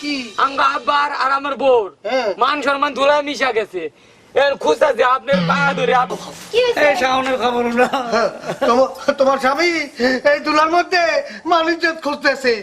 কি? আঙ্গা আব্বার আর আমার বোর হ্যাঁ। মান সম্মান ধুলা মিশা গেছে। এর খুঁজা যে আপনার পায়া ধরে আপ- কি হয়েছে? এই শাওনের খবর না হ্যাঁ, তোমার- তোমার স্বামী এই দুলার মধ্যে মানুষ খুঁজতেছে।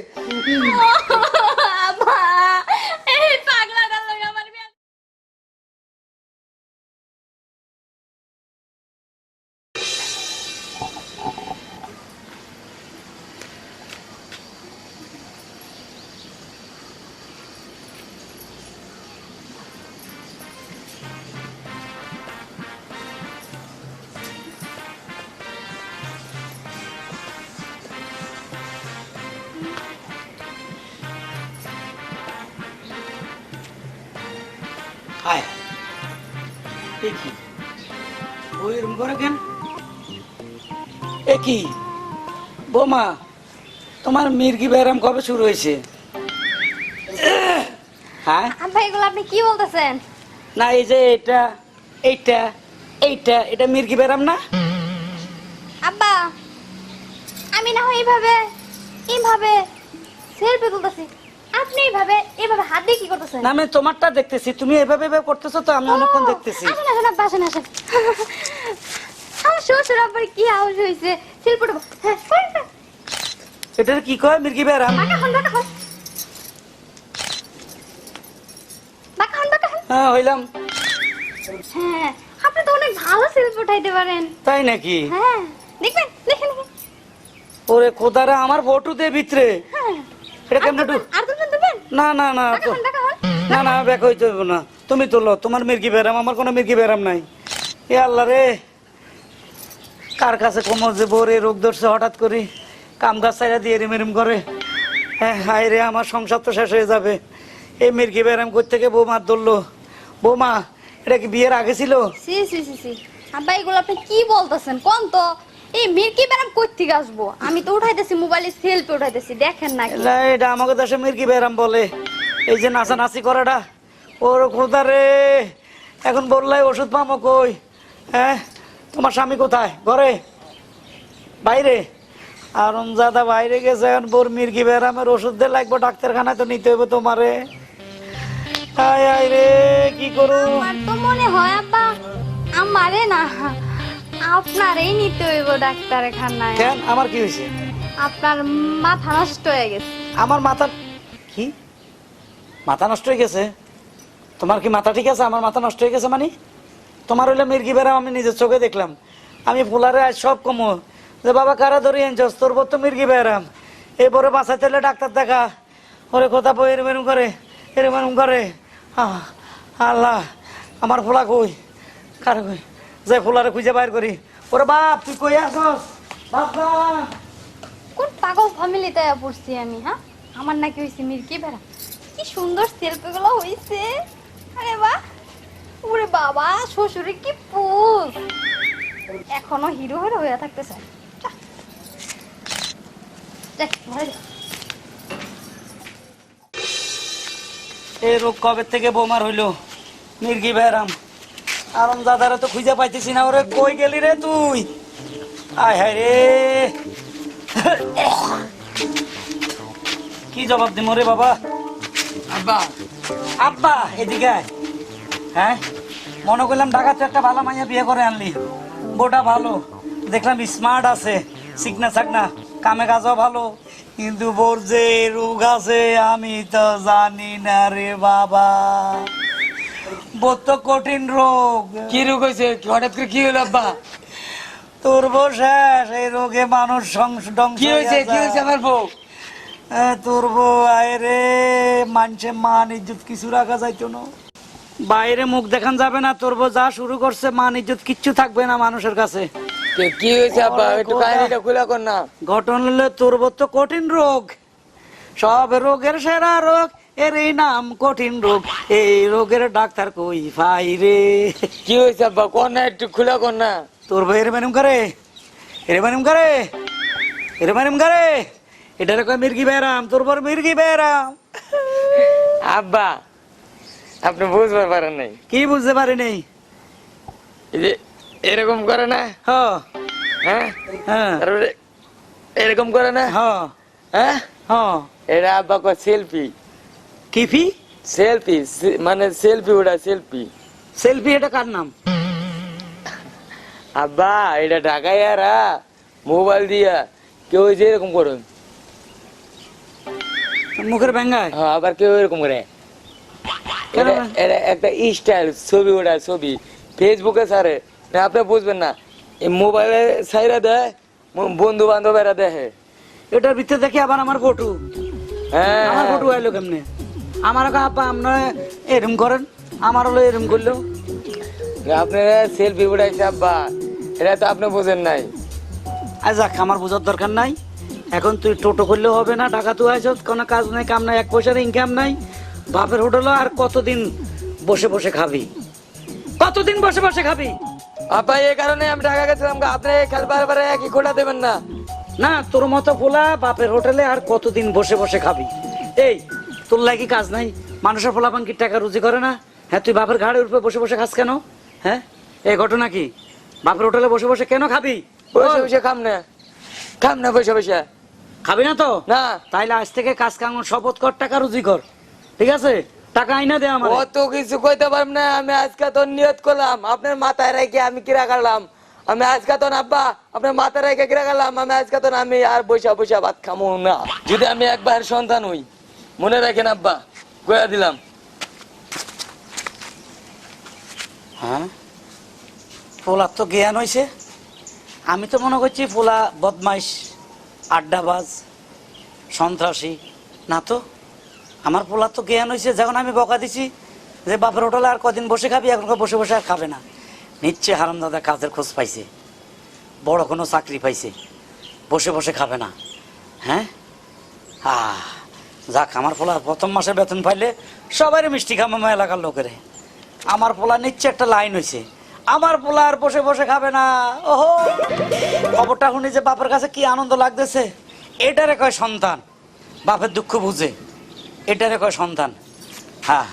এ কি ও এরম করে কেন? এ কি? বোমা তোমার মির্গি ব্যায়াম কবে শুরু হয়েছে? হ্যাঁ? আব্বা এগুলো আপনি কি বলতেছেন? না এই যে এটা এইটা এইটা এটা মির্গি ব্যায়াম না? আব্বা আমি না হয় এইভাবে এইভাবে সেলফি তুলতেছি। আপনি এইভাবে এইভাবে হাত দিয়ে কি করতেছেন? না আমি তোমারটা দেখতেছি। তুমি এভাবে এভাবে করতেছো তো আমি অনেকক্ষণ দেখতেছি। আসেন আসেন আব্বা আসেন আসেন। আমার শ্বশুর আব্বার কি আওয়াজ শিল্পটা হ্যাঁ কি কয় মির্গি হ্যাঁ হইলাম। হ্যাঁ আপনি তো অনেক ভালো সেলফি উঠাইতে পারেন। তাই নাকি? হ্যাঁ দেখবেন দেখেন। ওরে খোদারা আমার ফটো দে ভিতরে। হ্যাঁ। এটা কেমনে আর না না না না না ব্যাক হইতে হইব না। তুমি তোলো তোমার মির্গি ব্যারাম আমার কোনো মির্গি ব্যারাম নাই। এ আল্লাহ রে কার কাছে কোমর যে বোরে রোগ ধরছে হঠাৎ করে কাম গাছ চাইরা দিয়ে রিম রিম করে। হ্যাঁ হায় রে আমার সংসার তো শেষ হয়ে যাবে। এই মির্গি ব্যারাম করতে থেকে বৌমার ধরলো? বৌমা এটা কি বিয়ের আগে ছিল? সি সি সি সি। আব্বা এগুলো আপনি কি বলতেছেন? কোন তো? এই মির্কি ব্যারাম কই থেকে আসব? আমি তো উঠাইতেছি মোবাইলে সেলফি উঠাইতেছি দেখেন না কি এটা আমাকে দেশে মির্গি ব্যারাম বলে। এই যে নাচানাচি করাটা ওর খোদা রে এখন বললাই ওষুধ পামো কই? হ্যাঁ? তোমার স্বামী কোথায়? ঘরে? বাইরে? আর দাদা বাইরে গেছে এখন বোর মির্গি ব্যারামের ওষুধ দিয়ে লাগবো ডাক্তারখানায় তো নিতে হবে তোমারে। আয় আয় রে কি করু তো মনে হয় আব্বা আমারে না আপনারই নিতে হইব ডাক্তারখানায়। কেন? আমার কি হয়েছে? আপনার মাথা নষ্ট হয়ে গেছে। আমার মাথা কি? মাথা নষ্ট হয়ে গেছে? তোমার কি মাথা ঠিক আছে? আমার মাথা নষ্ট হয়ে গেছে মানে? তোমার হইলে মির্গি বেরাম আমি নিজের চোখে দেখলাম। আমি ফুলারে আজ সব কমো। যে বাবা কারা ধরি আনছস তোর তো মির্গি বেরাম এরপরে বাঁচাইতে হলে ডাক্তার দেখা। ওরে কোথা বই এরম এরম করে এরম এরম করে। আল্লাহ আমার ফুলা কই? কার কই? যে ফুলারে খুঁজে বাইর করি। ওরে বাপ তুই কই আসস বাবা কোন পাগল ফ্যামিলিতে পড়ছি আমি হ্যাঁ? আমার নাকি হয়েছে মির্কি বেড়া। কি সুন্দর সেলফি গুলো হয়েছে আরে বাহ। ওরে বাবা শ্বশুরে কি পুষ এখনও হিরো হিরো হয়ে থাকতে। যাক, এই রোগ কবে থেকে বোমার হইল? মির্গি বেরাম আরম দাদারা তো খুঁজে পাইতেছি না ওরে কই গেলি রে তুই? আয় হায় রে। কি জবাব দিম রে বাবা? আব্বা। আব্বা এদিকে। হ্যাঁ? মনে করলাম ঢাকাতে একটা ভালো মাইয়া বিয়ে করে আনলি। বোটা ভালো। দেখলাম স্মার্ট আছে। শিখনা চাকনা কামে কাজও ভালো। কিন্তু বোর যে রোগ আছে আমি তো জানি না রে বাবা। কঠিন রোগ। কি রোগ হয়েছে? হঠাৎ করে কি হলো আব্বা? তোর বউ শেষ এই রোগে মানুষ কি হয়েছে? কি হয়েছে আমার বউ? এ, তোর বউ আয় মানছে মান ইজ্জত কিছু রাখা যাইতো না। বাইরে মুখ দেখান যাবে না তোর বউ যা শুরু করছে মান ইজ্জত কিচ্ছু থাকবে না মানুষের কাছে। কে- হয়েছে আব্বা? একটু। কাহিনীটা খুলে কর না। ঘটন হলে তোর বউ তো কঠিন রোগ। সব রোগের সেরা রোগ। এর এই নাম কঠিন রোগ। এই রোগের ডাক্তার কই ভাই রে? কি হয়েছে আব্বা? কর না একটু খুলে কর না। তোর ভাই এর ম্যানিম করে। এর ম্যানিম করে। এর ম্যানিম করে। এটার কয় মির্গি বেরাম তোর বর মির্গি বেরাম। আব্বা আপনি বুঝতে পারেন নাই। কি বুঝতে পারি নেই? এরকম করে না? হ। হ্যাঁ? হ্যাঁ। এরকম করে না? হ। হ্যাঁ? হ। এটা আব্বা কয় সেলফি। টিভি সেলফি মানে সেলফি ওটা সেলফি সেলফি এটা কার নাম? আব্বা এটা ঢাকায় আরা মোবাইল দিয়া। কেউ যে এরকম করুন মুখের ব্যাঙ্গায়? হ্যাঁ আবার কেউ এরকম করে? এটা- একটা স্টাইল ছবি ওটা ছবি। ফেসবুকে সারে। না আপনি বুঝবেন না। এই মোবাইলে সাইরা দেয় বন্ধু বান্ধবেরা দেখে। এটার ভিতরে দেখি আবার আমার ফটো। হ্যাঁ। আমার ফটো আইলো কেমনে? আমার আপা আপনারা এরম করেন আমার হলো এরম করল আপনারা সেলফি উঠাইছে আব্বা। এটা তো আপনি বোঝেন নাই। আর যাক আমার বোঝার দরকার নাই। এখন তুই টোটো করলেও হবে না টাকা তুই আইস কোনো কাজ নাই কাম নাই এক পয়সার ইনকাম নাই। বাপের হোটেল আর কতদিন বসে বসে খাবি? কতদিন বসে বসে খাবি? আব্বা এই কারণে আমি ঢাকা গেছিলাম। আপনি বারবার একই খোটা দেবেন না। না তোর মতো ফোলা বাপের হোটেলে আর কতদিন বসে বসে খাবি? এই তোর লাগি কাজ নাই? মানুষের ফোলা পাঙ্কি টাকা রুজি করে না? হ্যাঁ তুই বাপের ঘাড়ের উপরে বসে বসে খাস কেন? হ্যাঁ? এই ঘটনা কি? বাপের হোটেলে বসে বসে কেন খাবি? বসে বসে খাম না। খাম না বসে বসে। খাবি না তো? না। তাইলে আজ থেকে কাজ কাম শপথ কর টাকা রুজি কর। ঠিক আছে? টাকা আইনা দে আমার। অত কিছু কইতে পারব না আমি আজকে তো নিয়ত করলাম। আপনার মাথায় রেখে আমি কিরা করলাম আমি আজকে তো আব্বা আপনার মাথায় রেখে কিরা করলাম আমি আজকে তো না আমি আর বৈশা বৈশা ভাত খামো না। যদি আমি একবার সন্তান হই। মনে রাখেন আব্বা কয়া দিলাম। হ্যাঁ? পোলার তো জ্ঞান হয়েছে আমি তো মনে করছি পোলা বদমাইশ, আড্ডাবাজ, সন্ত্রাসী। না তো? আমার পোলার তো জ্ঞান হয়েছে যখন আমি বকা দিছি যে বাপের হোটেলে আর কদিন বসে খাবি, এখন বসে বসে আর খাবে না। নিচ্ছে হারাম দাদা কাজের খোঁজ পাইছে। বড় কোনো চাকরি পাইছে। বসে বসে খাবে না। হ্যাঁ? আহ। যাক, আমার পোলা প্রথম মাসে বেতন পাইলে সবাই মিষ্টি খামামা এলাকার লোকেরে। আমার পোলা নিচ্ছে একটা লাইন হয়েছে আমার পোলা আর বসে বসে খাবে না। ওহো! খবরটা শুনি যে বাপের কাছে কি আনন্দ লাগতেছে? এটারে কয় সন্তান। বাপের দুঃখ বুঝে। এটারে কয় সন্তান। হ্যাঁ।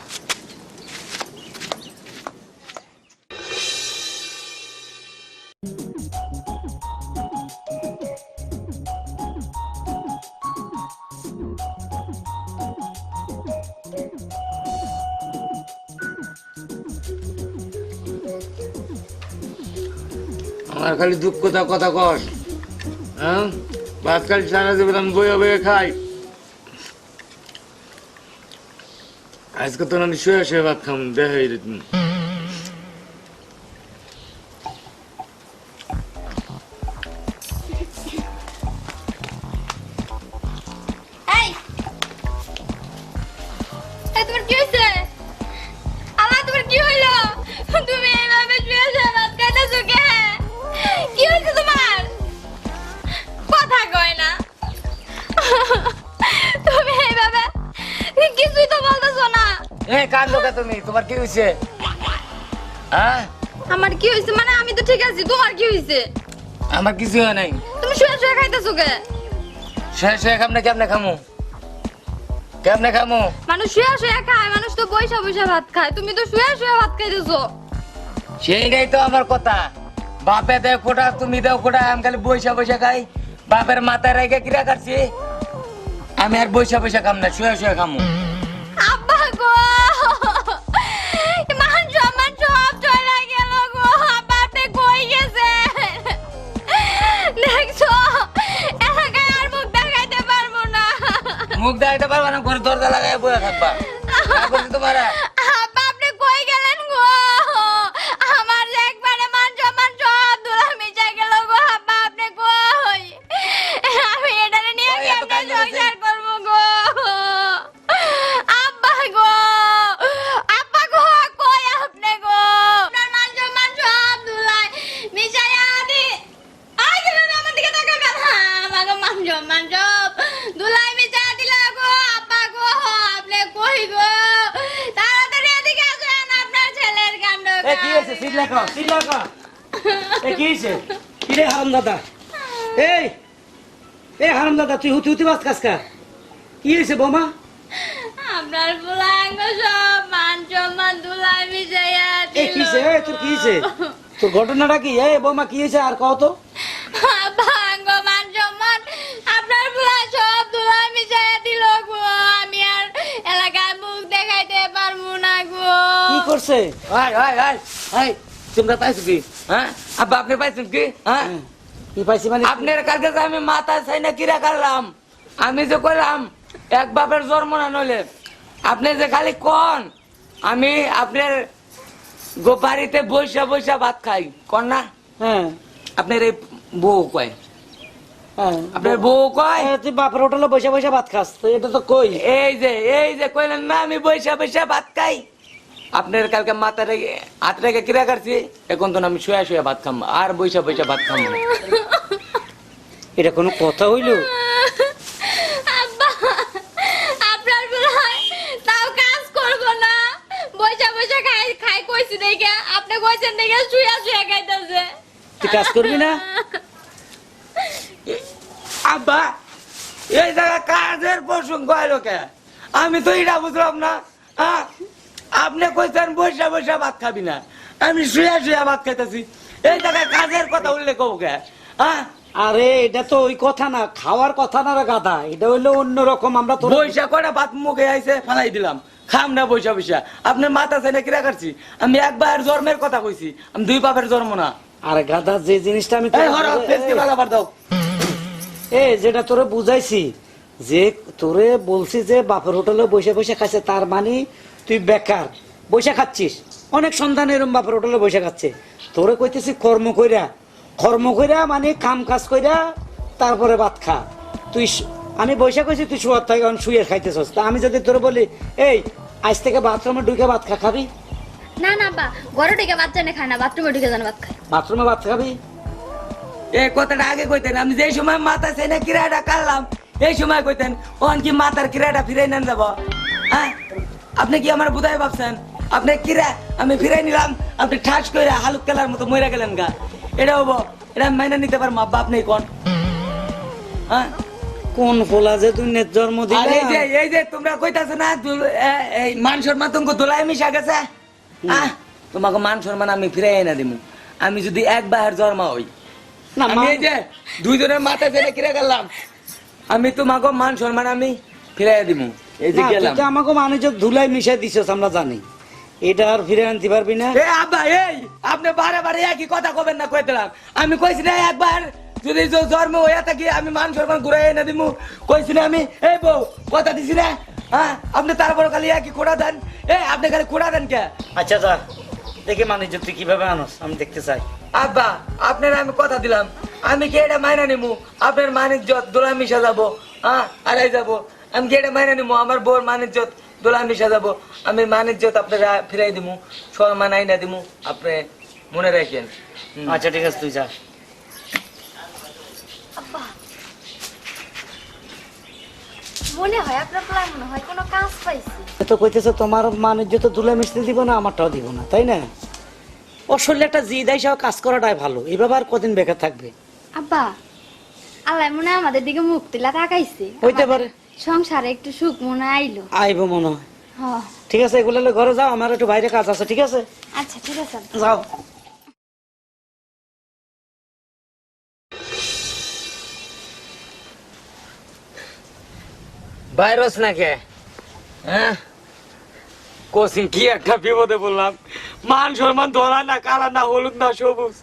খালি দুঃখতা কথা কর হ্যাঁ? ভাত খালি সারা দেবে আমি বয়ে বয়ে খাই। আজকে তো আমি শুয়ে শুয়ে ভাত খাম দেখাই রে এই হ্যাঁ? আমার কি হয়েছে? মানে আমি তো ঠিক আছি তোমার কি হয়েছে? আমার কিছু হয় নাই। তুমি শুয়ে শুয়ে খাইতেছো কে? শুয়ে শুয়ে কেমনে খামু? কেমনে খামু? মানুষ শুয়ে শুয়ে খায় মানুষ তো ভাত খায়। তুমি তো শুয়ে শুয়ে ভাত খাইতেছো। সেইটাই তো আমার কথা। বাপে দেও কোটা তুমি দেও কোটা আমি খালি বৈশা বৈশা খাই। বাপের মাথায় রেখে কিরা কাটছি? আমি আর বৈশা বৈশা খাম না শুয়ে শুয়ে খামু। আব্বা গো! মুখ দেখাইতে পারবা না ঘরে দরজা লাগাই বয়ে থাকবা। তোমার? হয়েছে এ কি হয়েছে কি রে হারাম দাদা এই এ হারাম দাদা তুই হুতি হুতি বাস কাজকা কি হয়েছে বৌমা? আপনার ফুলাঙ্গ সব মান সম্মান ধুলাই মিশাইয়া এ দিল কিছে এ তোর কি হয়েছে তোর ঘটনাটা কি? এ বৌমা কি হয়েছে আর কও তো। ভাঙ্গ মান সম্মান আপনার ফুলা সব ধুলাই মিশাইয়া দিল গো। আমি আর এলাকায় মুখ করছে? হাই হাই হাই তোমরা পাইছো কি? হ্যাঁ? আব্বা আপনি পাইছেন কি? হ্যাঁ? কি পাইছি মানে? আপনার কাছে যে আমি মাথা চাই না কিরা করলাম আমি যে কইলাম এক বাপের জন্ম না নইলে। আপনি যে খালি কন আমি আপনার গোপারিতে বৈশা বৈশা ভাত খাই। কন না? হ্যাঁ। আপনার এই বউ কয়? হ্যাঁ। আপনার বউ কয়? তুই বাপের হোটেলে ভাত খাস এটা তো কই? এই যে এই যে কইলেন না আমি বৈশা বৈশা ভাত খাই। আপনার কালকে মাথা রেখে হাত রেখে কিরা করছি এখন তো আমি শুয়া শুয়া ভাত খাম আর বৈশা বৈশা ভাত খাম। এটা কোনো কথা হইল? আব্বা আপনার বেলায় তাও কাজ করব না। বৈশা বৈশা খাই খাই কইছি দেখে আপনি কইছেন দেখে শুয়া শুয়া খাইতেছে। কাজ করবি না? আব্বা এই জায়গা কাজের প্রসঙ্গ এলো কে? আমি তো এটা বুঝলাম না হ্যাঁ? আপনি কইছেন বৈশা বৈশা ভাত খাবি না। আমি শুয়া শুয়া ভাত খাইতেছি। এই জায়গায় কাজের কথা উল্লেখ হব কে? হ্যাঁ? আরে এটা তো ওই কথা না খাওয়ার কথা না রে গাধা। এটা হইল অন্যরকম আমরা তো বৈশা কটা ভাত মুখে আইছে ফালাই দিলাম। খাম না বৈশা বৈশা। আপনার মাথা চাই না কিরা করছি আমি একবার জন্মের কথা কইছি আমি দুই বাপের জন্ম না। আরে গাধা যে জিনিসটা আমি দাও। এ যেটা তোরে বুঝাইছি যে তোরে বলছি যে বাপের হোটেলে বসে বসে খাইছে তার মানে তুই বেকার বসে খাচ্ছিস। অনেক সন্তান এরম বাপের হোটেলে বসে খাচ্ছে। তোরে কইতেছি কর্ম কইরা কর্ম কইরা মানে কাম কাজ কইরা তারপরে ভাত খা। তুই আমি বসে কইছি তুই শুয়ার থাকি আমি শুয়ে খাইতেছস। তা আমি যদি তোরে বলি এই আজ থেকে বাথরুমে ঢুকে ভাত খা খাবি? না না আব্বা ঘরে ঢুকে বাচ্চা না খায় না বাথরুমে ঢুকে জানো ভাত খায়। বাথরুমে ভাত খাবি? এই কথাটা আগে কইতেন আমি যেই সময় মাথা চাই না কিরাটা কাটলাম এই সময় কইতেন ওন কি মাথার কিরাটা ফিরাই নেন যাব? হ্যাঁ? আপনি কি আমার বুধাই ভাবছেন? আপনি কিরা আমি ফিরাই নিলাম। আপনি ঠাস করে হালুক কেলার মতো মরে গেলেন গা। এটা হব এটা আমি মাইনে নিতে পারব আব্বা আপনি কোন? হ্যাঁ? কোন ফোলা যে তুই নেট জন্ম দিলে? এই যে এই যে তোমরা কইতাছো না এই মান সম্মান তোমাকে দোলাই মিশা গেছে? হ্যাঁ? তোমাকে মান সম্মান আমি ফিরাই না দিমু। আমি যদি একবার জন্ম হই। না আমি এই যে দুইজনের মাথা জেনে কিরে গেলাম? আমি তোমাকে মান সম্মান আমি ফিরাই দিমু। এই যে না, গেলাম। আমাকে মানুষ ধুলাই মিশাই দিছস আমরা জানি। এটা আর ফিরে আনতে পারবি না। এ আব্বা এই আপনি বারে বারে একই কথা কবেন না আমি কইছি না একবার যদি জন্ম হইয়া থাকি আমি মান সম্মান এনে দিমু। কইছি না আমি এই বউ কথা দিছি না হ্যাঁ? আপনি তারপর খালি একই কোড়া দেন। এ আপনি খালি কোড়া দেন কে? আচ্ছা যা। দেখি মানুষ তুই কীভাবে আনস আমি দেখতে চাই। আব্বা আপনার আমি কথা দিলাম। আমি কি এটা মাইনা নিমু? আপনার মানিজ্যত দোলা মিশা যাব হ্যাঁ? আলাই যাব। আমি এটা মাইনা নিমু আমার বোর মানিজ্যত দোলা মিশা যাব। আমি মানিজ্যত আপনারা ফিরাই দিমু সম্মান আইনা দিমু আপনি মনে রাখেন। আচ্ছা ঠিক আছে তুই যা। মনে হয় আপনার প্ল্যান মনে হয় কোনো কাজ পাইছি। তো কইতেছে তোমার মানুষ তো মিশতে দিব না আমারটাও দিব না তাই না? ওর শরীরে একটা জি দেয় সব কাজ করাটাই ভালো আর কদিন বেকার থাকবে? আব্বা আল্লাহ মনে আমাদের দিকে মুখ তুলা তাকাইছে। হইতে পারে। সংসারে একটু সুখ মনে আইলো। আইব মনে হয়। ঠিক আছে এগুলো ঘরে যাও আমার একটু বাইরে কাজ আছে ঠিক আছে? আচ্ছা ঠিক আছে। যাও। ভাইরাস না কে হ্যাঁ? কোচিং কি একটা বিপদে বললাম মান সম্মান ধরা না কালা না হলুদ না সবুজ।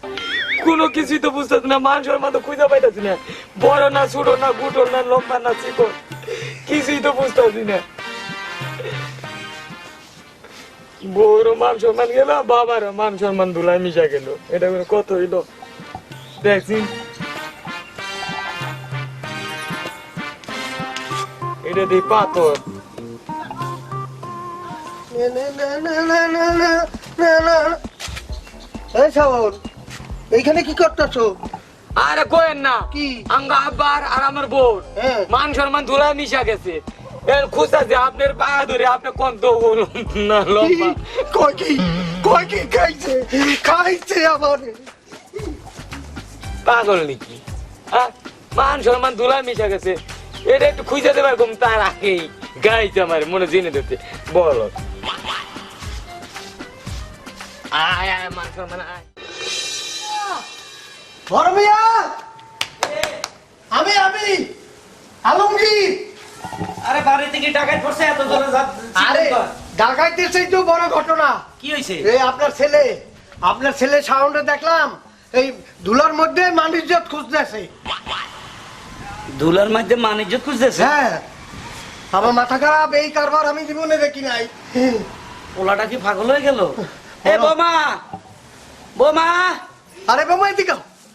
কোনো কিছুই তো বুঝতেছি না মান সম্মান তো খুঁজে পাইতেছি না। বড় না ছোট না গুটো না লম্বা না চিকন। কিছুই তো বুঝতেছি না বউরও মান সম্মান গেল বাবারও মান সম্মান ধুলাই মিশা গেল এটা করে কত হইল দেখছি এটা দিয়ে পাথর এইখানে কি করতেছো আরে কোয়েন না। কি? আঙ্গা আব্বার আর আমার বোন। মান সম্মান ধুলা মিশা গেছে। এর খুশা যে আপনার পায়া ধরে আপনি কোন তো না লম্বা। কয় কি? কয় কি খাইছে? খাইছে আমার পাগল নাকি? হ্যাঁ? মান সম্মান ধুলা মিশা গেছে। এটা একটু খুঁজে দেবে এরকম তার আগেই গাইছে আমার মনে জেনে দিতে বলো। আয় আয় মান সম্মান আয়। বড় মিয়া আমি আমি! আলমগীর! আরে বাড়ি থেকে টাকা পড়ছে? এত জোরে আরে ডাকাইতে তো বড় ঘটনা। কি হয়েছে এই আপনার ছেলে আপনার ছেলে সাউন্ডে দেখলাম এই ধুলার মধ্যে মানুষজত খুঁজতেছে। ধুলার মধ্যে মানিজ্য খুঁজতেছে? হ্যাঁ। আমার মাথা খারাপ এই কারবার আমি জীবনে দেখি নাই। ওলাটা কি পাগল হয়ে গেল? এ বোমা! বোমা! আরে বাবা এদিকে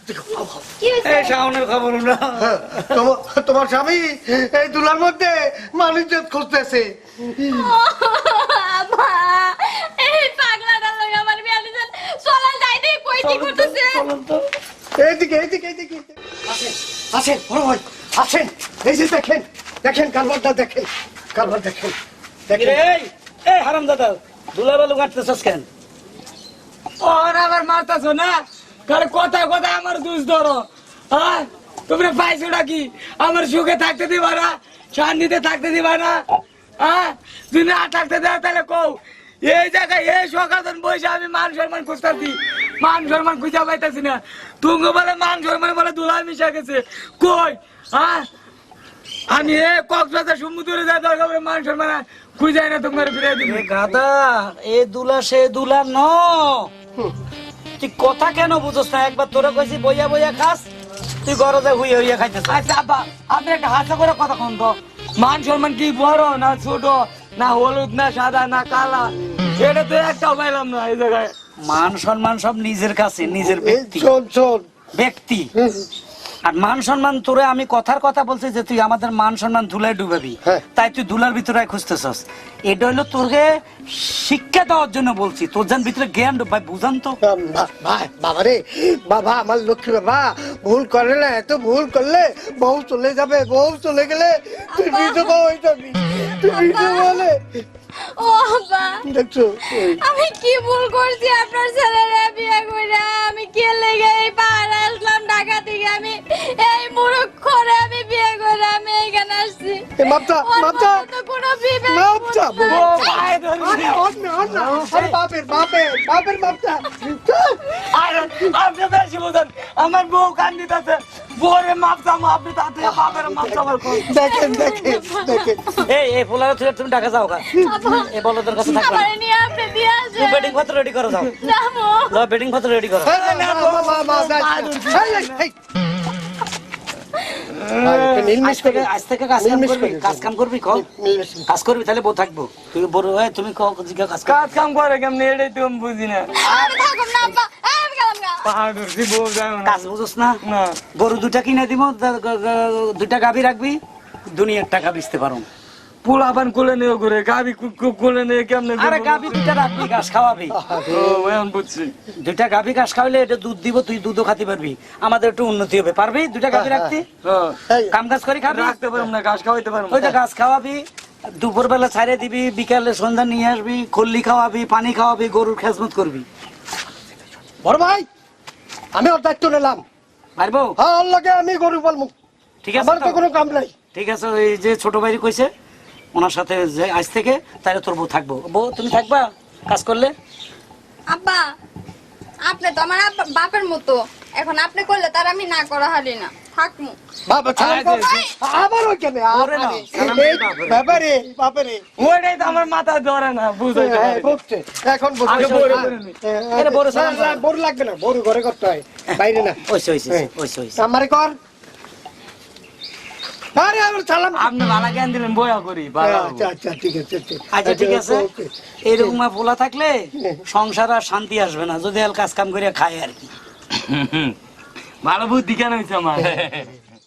এই শাওনের খবর না তোমার তোমার স্বামী এই দুলার মধ্যে মানুষজন খুঁজতেছে। এইদিকে এইদিকে এইদিকে আসেন আসেন বড় ভাই আসেন। এই যে দেখেন দেখেন কারবারটা দেখেন কারবার দেখেন দেখেন। এই এই হারাম দাদা ধুলা বালু কাটতেছস কেন? ওর আবার মারতাছো না? কারণ কথা কথা আমার দুষ ধরো। হ্যাঁ? তোমরা পাইছো নাকি? আমার সুখে থাকতে দিবা না শান্তিতে থাকতে দিবা না। হ্যাঁ? না থাকতে দেওয়া তাহলে কও। এই জায়গায় এই সকাল বসে আমি মান সম্মান খুঁজতেছি। মান সম্মান খুঁজে পাইতেছি না। তুমি বলে মান সম্মান বলে দুলাই মিশা গেছে। কই? হ্যাঁ? আমি এ কক্সবাজার সমুদ্রে যা দরকার হবে মান সম্মান খুঁজে না তোমার ফিরে দিবে। গাদা এ দুলা সে দুলা ন। তুই কথা কেন বুঝছ না? একবার তোরা কইছি বইয়া বইয়া খাস তুই গরজে হুই হুইয়া খাইতে আচ্ছা আব্বা আপনি একটা হাসা করে কথা কন তো। মান সম্মান কি বড় না ছোট না হলুদ না সাদা না কালা? এটা তো একটা পাইলাম না এই জায়গায়। মান সম্মান সব নিজের কাছে নিজের ব্যক্তি। ব্যক্তি। আর মান সম্মান তোরে আমি কথার কথা বলছি যে তুই আমাদের মান সম্মান ধুলায় ডুবাবি। হ্যাঁ। তাই তুই ধুলার ভিতরে খুঁজতেছস। এটা হইল তোকে শিক্ষা দেওয়ার জন্য বলছি। তোর যান ভিতরে জ্ঞান ভাই বুঝান তো। ভাই বাবা রে বাবা আমার লক্ষ্মী বাবা ভুল করে না এত ভুল করলে বউ চলে যাবে বউ চলে গেলে তুই বিধবা হয়ে যাবি তুই বিধবা হলে ও আব্বা দেখছ? আমি কি ভুল করছি? আপনার ছেলেরা বিয়ে করে আমি কে লেগে এই পাহাড়ে আসলাম? ঢাকা থেকে আমি এই মুরুখ করে আমি বিয়ে করে আমি এইখানে আসছি। এ মাপটা মাপটা কোনো বিবেক মাপটা ও ভাই অন অন আরে বাপের বাপের বাপের মাপটা আর আপনি আমার বউ কান্দিতেছে মাপটা মাপি তাতে বাপের আমার কোন দেখেন দেখেন দেখেন এই এই ফুলার তুই তুমি ঢাকা যাও গা এ বলো তোর কাছে থাকবে আমার নিয়ে আপনি দিয়ে তুই আসেন বেডিং পত্র রেডি করো যাও যাও বেডিং পত্র রেডি করো এই, মা, মা, মা, মা, এই, এই, আজ থেকে কাজ কাম করবি কাজ কাম করবি কল কাজ করবি তাহলে বউ থাকব। তুই বড় হয়ে তুমি কও জিজ্ঞা কাজ কর কাজ কাম করে কেমনি? এটাই তো আমি বুঝি না। কাজ বুঝোস গরু দুটা কিনে দিব গাভি রাখবি দুনিয়ার টাকা বেচতে পারো। পোলাপান কোলে নিয়ে ঘুরে গাবি কোলে নিয়ে কেমনে আরে দুইটা রাখবি ঘাস খাওয়াবি। এখন বুঝছি। দুইটা ঘাস খাওয়াইলে এটা দুধ দিব তুই দুধও খাতে পারবি। আমাদের একটু উন্নতি হবে। পারবি দুইটা গাভি রাখতে? হ্যাঁ। কাম কাজ করে খাবি? রাখতে পারব না ঘাস খাওয়াইতে পারব ওই যে ঘাস খাওয়াবি দুপুর বেলা ছাড়ে দিবি বিকালে সন্ধ্যা নিয়ে আসবি খল্লি খাওয়াবি পানি খাওয়াবি গরুর খেজমত করবি। বড় ভাই আমি ওর দায়িত্ব নিলাম। পারব? হ্যাঁ ওর লগে আমি গরু বলব ঠিক আছে আমার তো। তো? কোনো কাম নাই। ঠিক আছে ওই যে ছোট ভাই কইছে ওনার সাথে যে আজ থেকে তাহলে তোর বউ থাকব। বউ তুমি থাকবা? কাজ করলে? আব্বা আপনি তো আমার বাপের মতো। এখন আপনি করলে তার আমি না করা হারি না। থাকমু। বাবা। আবার না, সালাম এই, দিই বাপরে। বাবারে বাবারে ওইটাই তো আমার মাথা ধরে না বুঝাইতে হ্যাঁ, বুঝছে। এখন বুঝছে। বড় নি। হ্যাঁ, হ্যাঁ, বড় না, না, লাগবে না বড় ঘরে করতে হয়। বাইরে না। ওইসে ওইসে। ওইসে ওইসে আমারে কর। আরে আমার সালাম আপনি ভালো জ্ঞান দিলেন বয়া করি ভালো আচ্ছা আচ্ছা ঠিক আছে আচ্ছা ঠিক আছে। ওকে। এরকম ফোলা থাকলে সংসার আর শান্তি আসবে না যদি আর কাজ কাম করে খায় আর কি। ভালো বুদ্ধি কেন হয়েছে আমার?